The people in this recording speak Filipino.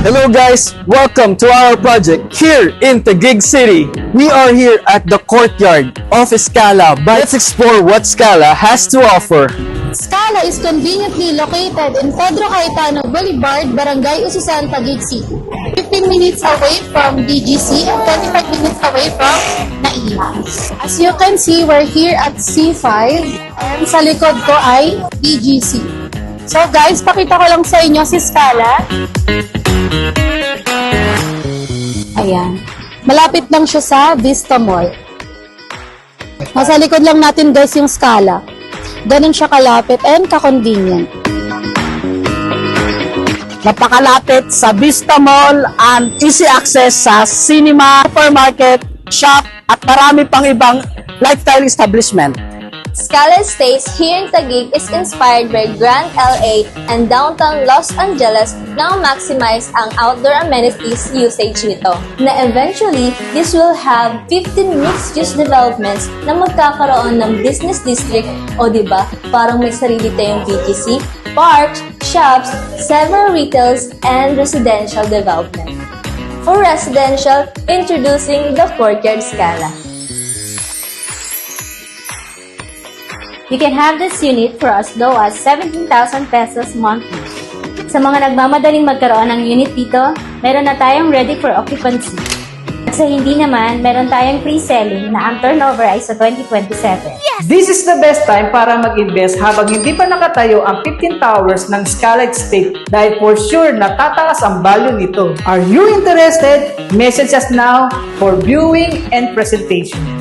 Hello guys, welcome to our project here in Taguig City. We are here at the courtyard of Scala. Let's explore what Scala has to offer. Scala is conveniently located in Pedro Cayetano Boulevard, Barangay Ususan, Taguig City. 15 minutes away from DGC and 25 minutes away from Naiya. As you can see, we're here at C5 and sa likod ko ay DGC. So guys, pakita ko lang sa inyo si Scala. Ayan. Malapit lang siya sa Vista Mall. Nasa likod lang natin guys yung Scala. Ganun siya kalapit and ka-convenient. Napakalapit sa Vista Mall and easy access sa cinema, supermarket, shop, at marami pang ibang lifestyle establishment. Scala Stays here in Taguig is inspired by Grand LA and downtown Los Angeles na maximize ang outdoor amenities usage nito. Na eventually, this will have 15 mixed-use developments na magkakaroon ng business district o ba parang may sarili tayong BGC, parks, shops, several retails, and residential development. For residential, introducing the Courtyard Scala. You can have this unit for as low as 17,000 pesos monthly. Sa mga nagmamadaling magkaroon ng unit dito, meron na tayong ready for occupancy. At sa hindi naman, meron tayong pre-selling na ang turnover ay sa 2027. This is the best time para mag-invest habang hindi pa nakatayo ang 15 towers ng Scarlet State dahil for sure natataas ang value nito. Are you interested? Message us now for viewing and presentation.